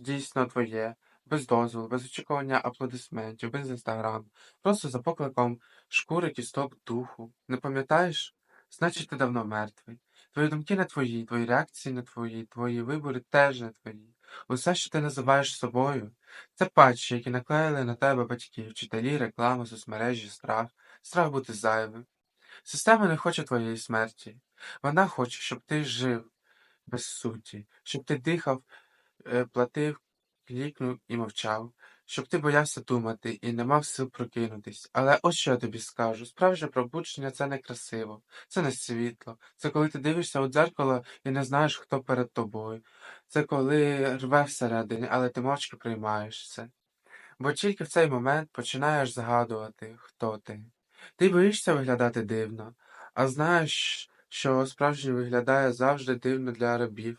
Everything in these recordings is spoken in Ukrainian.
дійсно твоє, без дозволу, без очікування аплодисментів, без інстаграму, просто за покликом шкури кісток духу. Не пам'ятаєш? Значить, ти давно мертвий. Твої думки не твої, твої реакції не твої, твої вибори теж не твої. Усе, що ти називаєш собою, це патчі, які наклеїли на тебе батьки, вчителі, реклама, соцмережі, страх, страх бути зайвим. Система не хоче твоєї смерті. Вона хоче, щоб ти жив без суті, щоб ти дихав, платив, клікнув і мовчав, щоб ти боявся думати і не мав сил прокинутись. Але ось що я тобі скажу: справжнє пробудження це не красиво, це не світло, це коли ти дивишся у дзеркало і не знаєш, хто перед тобою. Це коли рве всередині, але ти мовчки приймаєш це. Бо тільки в цей момент починаєш згадувати, хто ти. Ти боїшся виглядати дивно, а знаєш, що справжній виглядає завжди дивно для рабів.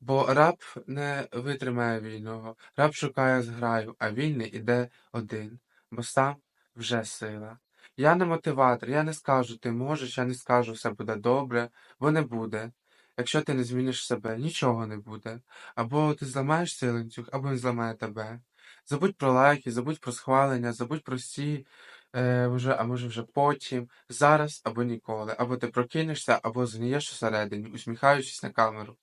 Бо раб не витримає вільного, раб шукає зграю, а вільний іде один, бо сам вже сила. Я не мотиватор, я не скажу, ти можеш, я не скажу, все буде добре, бо не буде. Якщо ти не зміниш себе, нічого не буде. Або ти зламаєш цей ланцюг, або він зламає тебе. Забудь про лайки, забудь про схвалення, забудь про всі, е, вже, а може вже потім, зараз або ніколи. Або ти прокинешся, або згниєш всередині, усміхаючись на камеру.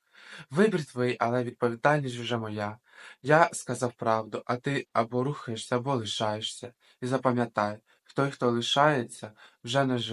Вибір твій, але відповідальність вже моя. Я сказав правду, а ти або рухаєшся, або лишаєшся. І запам'ятай, той, хто лишається, вже не живе.